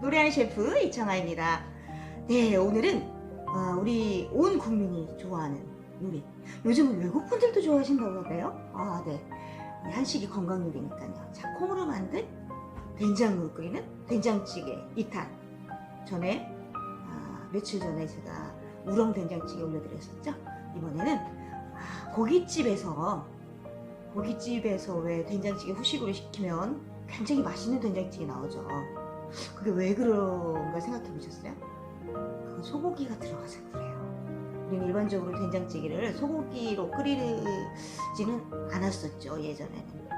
노래하는 셰프 이청아입니다. 네, 오늘은 어, 우리 온 국민이 좋아하는 요리. 요즘은 외국 분들도 좋아하신다고 하네요. 아, 네. 이 한식이 건강 요리니까요. 자, 콩으로 만든 된장으로 끓이는 된장찌개 2탄. 전에 아, 며칠 전에 제가 우렁 된장찌개 올려드렸었죠. 이번에는 아, 고깃집에서 고깃집에서 왜 된장찌개 후식으로 시키면 굉장히 맛있는 된장찌개 나오죠. 그게 왜 그런가 생각해 보셨어요? 그 소고기가 들어가서 그래요. 우리는 일반적으로 된장찌개를 소고기로 끓이지는 않았었죠 예전에는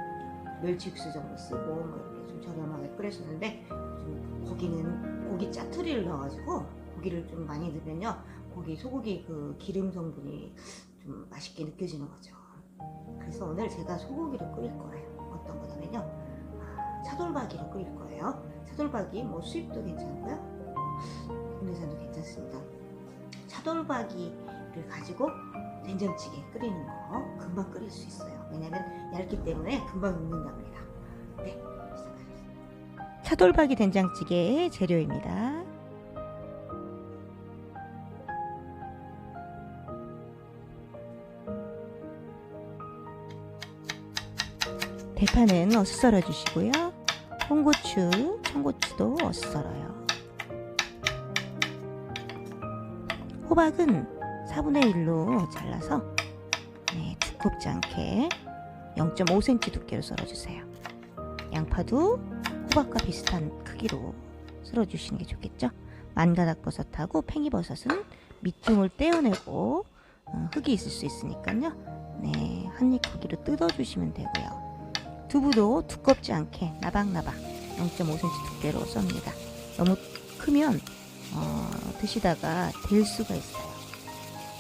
멸치 육수 정도 쓰고 뭐 이렇게 좀 저렴하게 끓였었는데 좀 고기는 고기 짜투리를 넣어가지고 고기를 좀 많이 넣으면요 고기 소고기 그 기름 성분이 좀 맛있게 느껴지는 거죠. 그래서 오늘 제가 소고기를 끓일 거예요. 어떤 거냐면요 아, 차돌박이로 끓일 거예요. 차돌박이 뭐 수입도 괜찮고요. 국내산도 괜찮습니다. 차돌박이를 가지고 된장찌개 끓이는 거 금방 끓일 수 있어요. 왜냐면 얇기 때문에 금방 녹는답니다. 네, 시작하겠습니다. 차돌박이 된장찌개 재료입니다. 대파는 어슷 썰어 주시고요. 홍고추, 청고추도 어슷 썰어요. 호박은 4분의 1로 잘라서 네, 두껍지 않게 0.5cm 두께로 썰어주세요. 양파도 호박과 비슷한 크기로 썰어주시는 게 좋겠죠? 만가닥버섯하고 팽이버섯은 밑둥을 떼어내고 어, 흙이 있을 수 있으니까요. 네, 한입 크기로 뜯어주시면 되고요. 두부도 두껍지 않게 나박나박 0.5cm 두께로 썹니다. 너무 크면 어, 드시다가 될 수가 있어요.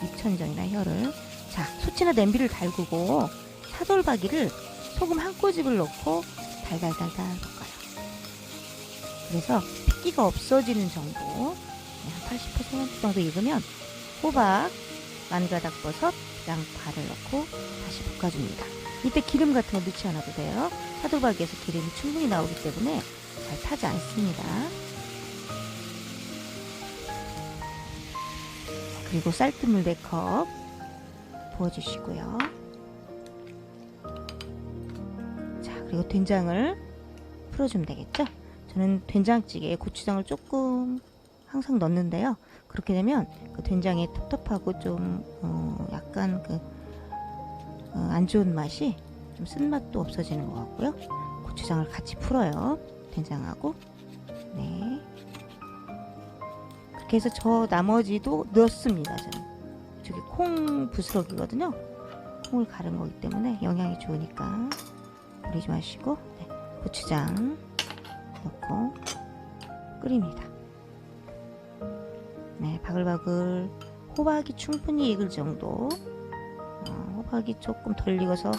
입천장이나 혀를. 자, 소치나 냄비를 달구고 차돌박이를 소금 한 꼬집을 넣고 달달달달 볶아요. 그래서 핏기가 없어지는 정도, 네, 한80% 정도 익으면 호박, 만가닥버섯, 양파를 넣고 다시 볶아줍니다. 이때 기름 같은 거 넣지 않아도 돼요. 차돌박이에서 기름이 충분히 나오기 때문에 잘 타지 않습니다. 그리고 쌀뜨물 4컵 부어주시고요. 자, 그리고 된장을 풀어주면 되겠죠? 저는 된장찌개에 고추장을 조금 항상 넣는데요. 그렇게 되면 그 된장이 텁텁하고 좀 어, 약간 그 어, 안 좋은 맛이 좀 쓴맛도 없어지는 것 같고요. 고추장을 같이 풀어요. 된장하고. 네. 그렇게 해서 저 나머지도 넣습니다. 저는. 저기 콩 부스러기거든요. 콩을 갈은 거기 때문에 영양이 좋으니까 버리지 마시고 네. 고추장 넣고 끓입니다. 네, 바글바글 호박이 충분히 익을 정도 어, 호박이 조금 덜 익어서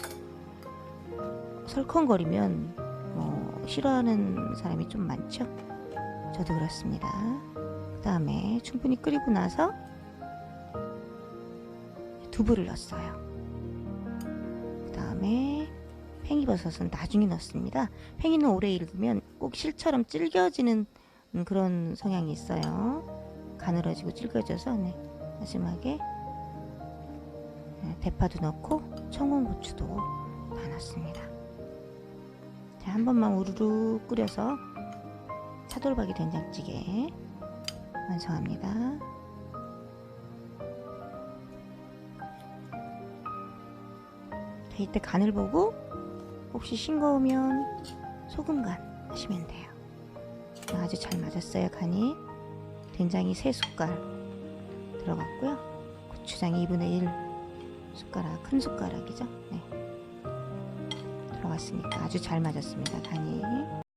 설컹거리면 뭐 싫어하는 사람이 좀 많죠. 저도 그렇습니다. 그 다음에 충분히 끓이고 나서 두부를 넣었어요. 그 다음에 팽이버섯은 나중에 넣습니다. 팽이는 오래 익으면 꼭 실처럼 질겨지는 그런 성향이 있어요. 가늘어지고 질겨져서 네, 마지막에 네, 대파도 넣고 청원고추도 다 넣습니다. 자, 한 번만 우르르 끓여서 차돌박이 된장찌개 완성합니다. 자, 이때 간을 보고 혹시 싱거우면 소금 간 하시면 돼요. 아주 잘 맞았어요, 간이. 된장이 3숟갈 들어갔고요. 고추장이 2분의 1 숟가락, 큰 숟가락이죠. 네. 들어갔으니까 아주 잘 맞았습니다, 간이.